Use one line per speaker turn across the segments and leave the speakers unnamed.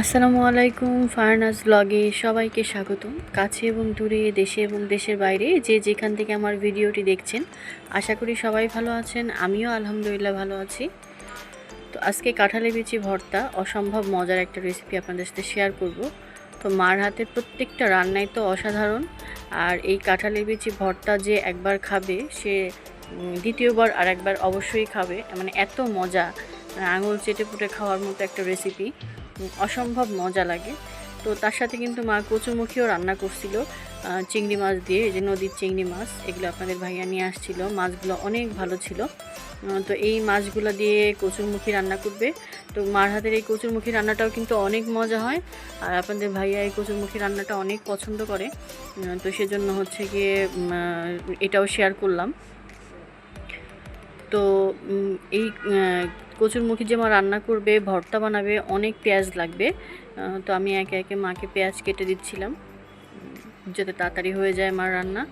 আসসালামু আলাইকুম ফারনাজ ব্লগে সবাইকে স্বাগতম। কাছে এবং দূরে, দেশে এবং দেশের বাইরে যে যেখান থেকে আমার ভিডিওটি দেখছেন, আশা করি সবাই ভালো আছেন, আমিও আলহামদুলিল্লাহ ভালো আছি। তো আজকে কাঁঠালে বিচি ভর্তা, অসম্ভব মজার একটা রেসিপি আপনাদের সাথে শেয়ার করব। তো মার হাতের প্রত্যেকটা রান্নাই তো অসাধারণ, আর এই কাঁঠালের বিচি ভর্তা যে একবার খাবে, সে দ্বিতীয়বার আর একবার অবশ্যই খাবে। মানে এত মজা মানে আঙুল চেটে পুটে খাওয়ার মতো একটা রেসিপি অসম্ভব মজা লাগে। তো তার সাথে কিন্তু মা কচুমুখিও রান্না করছিল চিংড়ি মাছ দিয়ে, এই যে নদীর চিংড়ি মাছ, এগুলো আপনাদের ভাইয়া নিয়ে আসছিল। মাছগুলো অনেক ভালো ছিল। তো এই মাছগুলো দিয়ে কচুরমুখী রান্না করবে। তো মার হাতের এই কচুরমুখী রান্নাটাও কিন্তু অনেক মজা হয়। আর আপনাদের ভাইয়া এই কচুরমুখী রান্নাটা অনেক পছন্দ করে। তো সেজন্য হচ্ছে গিয়ে এটাও শেয়ার করলাম। তো এই কচুরমুখী যে মা রান্না করবে, ভর্তা বানাবে, অনেক পেঁয়াজ লাগবে। তো আমি একে একে মাকে পেঁয়াজ কেটে দিচ্ছিলাম যাতে তাড়াতাড়ি হয়ে যায় মার রান্না।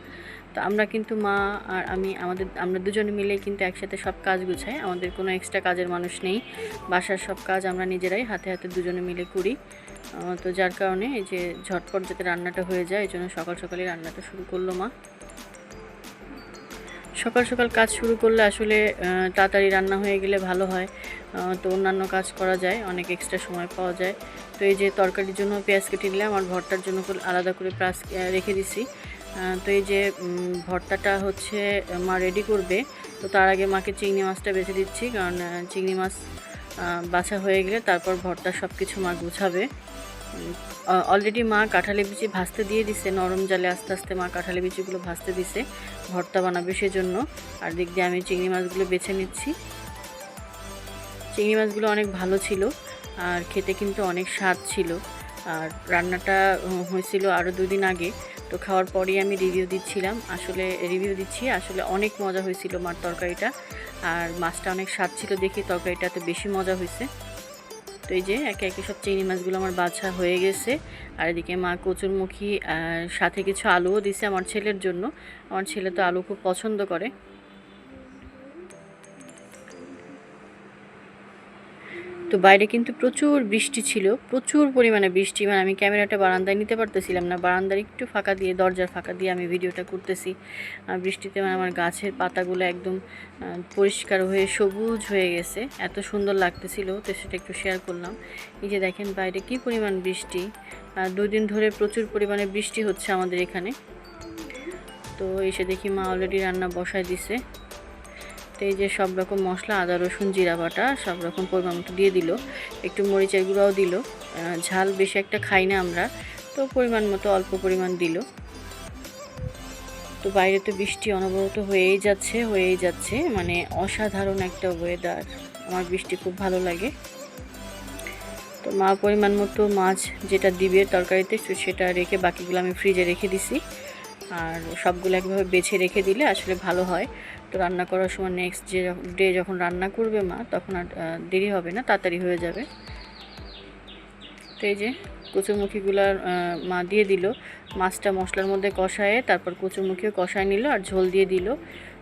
তো আমরা কিন্তু মা আর আমি, আমাদের, আমরা দুজনে মিলে কিন্তু একসাথে সব কাজ গুছাই। আমাদের কোনো এক্সট্রা কাজের মানুষ নেই। বাসার সব কাজ আমরা নিজেরাই হাতে হাতে দুজনে মিলে করি। তো যার কারণে এই যে ঝটপট যাতে রান্নাটা হয়ে যায়, এই জন্য সকাল সকালে রান্নাটা শুরু করল মা। সকাল সকাল কাজ শুরু করলে আসলে তাড়াতাড়ি রান্না হয়ে গেলে ভালো হয়। তো অন্যান্য কাজ করা যায়, অনেক এক্সট্রা সময় পাওয়া যায়। তো এই যে তরকারির জন্য পেঁয়াজ কেটে নিলাম আর ভর্তার জন্য আলাদা করে প্লাস রেখে দিছি। তো এই যে ভর্তাটা হচ্ছে, মা রেডি করবে। তো তার আগে মাকে চিংড়ি মাছটা বেছে দিচ্ছি, কারণ চিংড়ি মাছ বাছা হয়ে গেলে তারপর ভর্তা সব কিছু মা গুছাবে। অলরেডি মা কাঁঠালি বিচি ভাজতে দিয়ে দিছে, নরম জালে আস্তে আস্তে মা কাঁঠালি বিচিগুলো ভাজতে দিছে, ভর্তা বানাবে সেজন্য। আর দিক দিয়ে আমি চিংড়ি মাছগুলো বেছে নিচ্ছি। চিংড়ি মাছগুলো অনেক ভালো ছিল, আর খেতে কিন্তু অনেক স্বাদ ছিল। আর রান্নাটা হয়েছিল আরও দুদিন আগে, তো খাওয়ার পরেই আমি রিভিউ দিচ্ছিলাম। আসলে রিভিউ দিচ্ছি, আসলে অনেক মজা হয়েছিল মার তরকারিটা। আর মাছটা অনেক স্বাদ ছিল দেখি তরকারিটাতে বেশি মজা হয়েছে। তো এই যে একে একে সব চিংড়ি মাছগুলো আমার বাছা হয়ে গেছে। আর এদিকে মা কচুরমুখী সাথে কিছু আলুও দিছে আমার ছেলের জন্য। আমার ছেলে তো আলু খুব পছন্দ করে। তো বাইরে কিন্তু প্রচুর বৃষ্টি ছিল, প্রচুর পরিমাণে বৃষ্টি। মানে আমি ক্যামেরাটা বারান্দায় নিতে পারতেছিলাম না, বারান্দার একটু ফাঁকা দিয়ে, দরজার ফাঁকা দিয়ে আমি ভিডিওটা করতেছি। আর বৃষ্টিতে মানে আমার গাছের পাতাগুলো একদম পরিষ্কার হয়ে সবুজ হয়ে গেছে। এত সুন্দর লাগতেছিল, তো সেটা একটু শেয়ার করলাম। এই যে দেখেন বাইরে কি পরিমাণ বৃষ্টি। আর দুই দিন ধরে প্রচুর পরিমাণে বৃষ্টি হচ্ছে আমাদের এখানে। তো এসে দেখি মা অলরেডি রান্না বসায় দিছে। তো এই যে সব রকম মশলা, আদা, রসুন, জিরা বাটা, সব রকম পরিমাণ মতো দিয়ে দিল। একটু মরিচের গুঁড়াও দিল। ঝাল বেশি একটা খাই না আমরা, তো পরিমাণ মতো অল্প পরিমাণ দিল। তো বাইরে তো বৃষ্টি অনবরত হয়েই যাচ্ছে হয়েই যাচ্ছে। মানে অসাধারণ একটা ওয়েদার আমার বৃষ্টি খুব ভালো লাগে। তো মা পরিমাণ মতো মাছ যেটা দিবে তরকারিতে সেটা রেখে বাকিগুলো আমি ফ্রিজে রেখে দিছি। আর সবগুলো একভাবে বেছে রেখে দিলে আসলে ভালো হয়। তো রান্না করার সময় নেক্সট যে ডে যখন রান্না করবে মা, তখন আর দেরি হবে না, তাড়াতাড়ি হয়ে যাবে। তো এই যে কচুরমুখিগুলার মা দিয়ে দিল। মাছটা মশলার মধ্যে কষায়ে তারপর কচুরমুখিও কষায় নিল আর ঝোল দিয়ে দিল।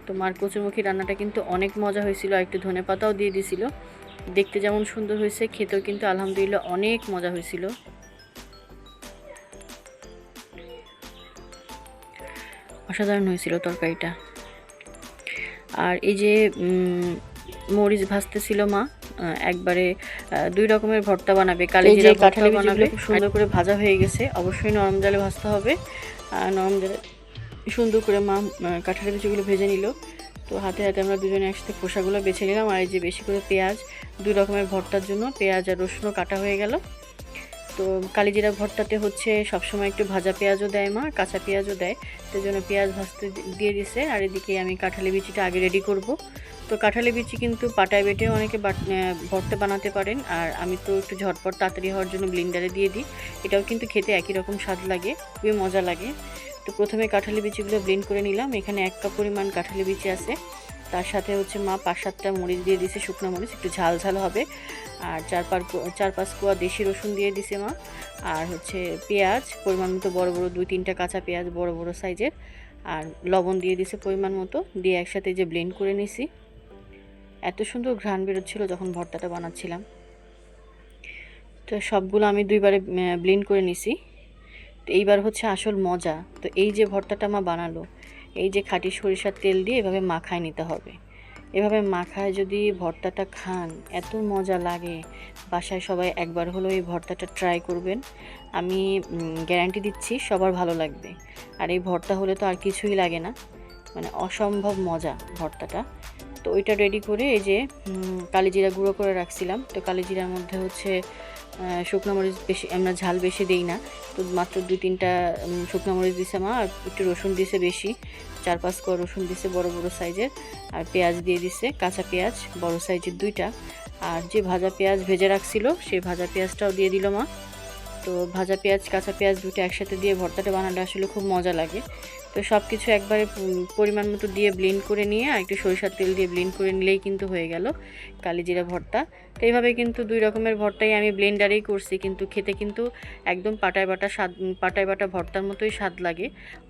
তো মার কচুরমুখী রান্নাটা কিন্তু অনেক মজা হয়েছিল আর একটু ধনে পাতাও দিয়ে দিছিল। দেখতে যেমন সুন্দর হয়েছে, খেতেও কিন্তু আলহামদুলিল্লাহ অনেক মজা হয়েছিল। অসাধারণ হয়েছিল তরকারিটা। আর এই যে মরিচ ভাজতেছিল মা একবারে দুই রকমের ভর্তা বানাবে কালি জিরা
কাঁঠালি
বানাবে খুব সুন্দর করে ভাজা হয়ে গেছে অবশ্যই নরম জালে ভাজতে হবে। আর নরম জালে সুন্দর করে মা কাঁঠালি বিচিগুলো ভেজে নিল। তো হাতে হাতে আমরা দুজনে একসাথে খোসাগুলো বেছে নিলাম আর এই যে বেশি করে পেঁয়াজ দুই রকমের ভর্তার জন্য পেঁয়াজ আর রসুনও কাটা হয়ে গেল। তো কালিজিরা ভর্তাতে হচ্ছে সবসময় একটু ভাজা পেঁয়াজও দেয় মা কাঁচা পেঁয়াজও দেয়। তো জন্য পেঁয়াজ ভাজতে দিয়ে দিছে। আর এদিকে আমি কাঁঠালি বিচিটা আগে রেডি করব। তো কাঁঠালি বিচি কিন্তু পাটায় অনেকে বাট- আহ, ভর্তা বানাতে পারেন। আর আমি তো একটু ঝটপট তাড়াতাড়ি হওয়ার জন্য ব্লিন্ডারে দিয়ে দিই। এটাও কিন্তু খেতে একই রকম স্বাদ লাগে খুবই মজা লাগে। তো প্রথমে কাঁঠালি বিচিগুলো ব্লেন্ড করে নিলাম। এখানে এক কাপ পরিমাণ কাঁঠালি বিচি আছে। তার সাথে হচ্ছে মা পাঁচ সাতটা মরিচ দিয়ে দিছে, শুকনো মরিচ, একটু ঝাল ঝাল হবে। আর চার পাঁচ চার পাঁচ কোয়া দেশি রসুন দিয়ে দিছে মা। আর হচ্ছে পেঁয়াজ, পরিমাণ মতো বড় বড় দুই তিনটা কাঁচা পেঁয়াজ বড় বড় সাইজের। আর লবণ দিয়ে দিছে পরিমাণ মতো, দিয়ে একসাথে যে ব্লেন্ড করে নিছি। এত সুন্দর ঘ্রাণ বেরোচ্ছিলো যখন ভর্তাটা বানাচ্ছিলাম। তো সবগুলো আমি দুইবারে ব্লেন্ড করে নিছি। তো এইবার হচ্ছে আসল মজা। তো এই যে ভর্তাটা মা বানালো এই যে খাঁটি সরিষার তেল দিয়ে এভাবে মাখায় নিতে হবে। এভাবে মাখায় যদি ভর্তাটা খান, এত মজা লাগে। বাসায় সবাই একবার হলো এই ভর্তাটা ট্রাই করবেন। আমি গ্যারান্টি দিচ্ছি সবার ভালো লাগবে। আর এই ভর্তা হলে তো আর কিছুই লাগে না। মানে অসম্ভব মজা ভর্তাটা। তো ওইটা রেডি করে এই যে কালিজিরা গুঁড়ো করে রাখছিলাম। তো কালিজিরার মধ্যে হচ্ছে শুকনো মরিচ বেশি, আমরা ঝাল বেশি দিই না। তো মাত্র দুই তিনটা শুকনো মরিচ দিছে মা, আর একটু রসুন দিছে বেশি। চার পাঁচ কোয়া রসুন দিছে বড় বড় সাইজের আর পেঁয়াজ দিয়ে দিছে কাঁচা পেঁয়াজ, বড় সাইজের দুইটা। আর যে ভাজা পেঁয়াজ ভেজে রাখছিল, সেই ভাজা পেঁয়াজটাও দিয়ে দিল মা। তো ভাজা পেঁয়াজ, কাঁচা পেঁয়াজ দুটো একসাথে দিয়ে ভর্তাটা বানালে আসলে খুব মজা লাগে। তো সব কিছু একবারে পরিমাণ মতো দিয়ে ব্লেন্ড করে নিয়ে আর একটু সরিষার তেল দিয়ে ব্লেন্ড করে নিলেই কিন্তু হয়ে গেল কালিজিরা ভর্তা। তো এইভাবে কিন্তু দুই রকমের ভর্তাই আমি ব্লেন্ডারেই করছি, কিন্তু খেতে কিন্তু একদম পাটায় বাটা স্বাদ পাটায় বাটা ভর্তার মতোই স্বাদ লাগে,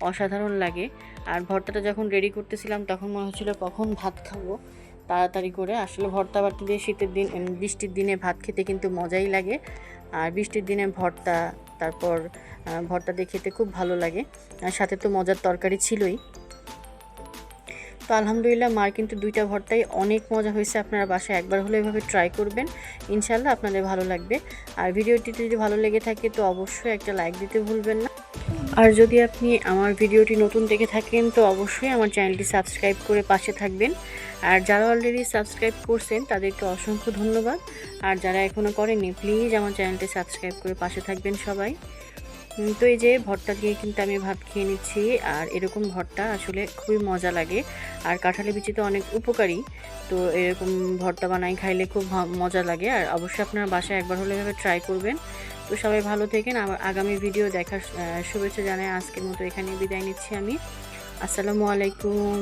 অসাধারণ লাগে। আর ভর্তাটা যখন রেডি করতেছিলাম তখন মনে হচ্ছিল কখন ভাত খাব, তাড়াতাড়ি করে। আসলে ভর্তা বাটি দিয়ে শীতের দিন বৃষ্টির দিনে ভাত খেতে কিন্তু মজাই লাগে। আর বৃষ্টির দিনে ভর্তা, তারপর ভর্তা দিয়ে খেতে খুব ভালো লাগে। আর সাথে তো মজার তরকারি ছিলই। তো আলহামদুলিল্লাহ, মার কিন্তু দুইটা ভর্তাই অনেক মজা হয়েছে। আপনারা বাসায় একবার হলে এভাবে ট্রাই করবেন। ইনশাল্লাহ আপনাদের ভালো লাগবে। আর ভিডিওটি যদি ভালো লেগে থাকে, তো অবশ্যই একটা লাইক দিতে ভুলবেন না। আর যদি আপনি আমার ভিডিওটি নতুন দেখে থাকেন, তো অবশ্যই আমার চ্যানেলটি সাবস্ক্রাইব করে পাশে থাকবেন। আর যারা অলরেডি সাবস্ক্রাইব করছেন, তাদেরকে অসংখ্য ধন্যবাদ। আর যারা এখনও করেননি প্লিজ আমার চ্যানেলটি সাবস্ক্রাইব করে পাশে থাকবেন সবাই। তো এই যে ভর্তা দিয়ে কিন্তু আমি ভাত খেয়ে নিচ্ছি, আর এরকম ভর্তা আসলে খুবই মজা লাগে। আর কাঁঠালি বিচি তো অনেক উপকারী, তো এরকম ভর্তা বানাই খাইলে খুব মজা লাগে। আর অবশ্যই আপনারা বাসায় একবার হলে এভাবে ট্রাই করবেন। তো সবাই ভালো থেকেন। আমার আগামী ভিডিও দেখার শুভেচ্ছা জানাই আজকের মতো এখানে বিদায় নিচ্ছি আমি। আসসালামু আলাইকুম।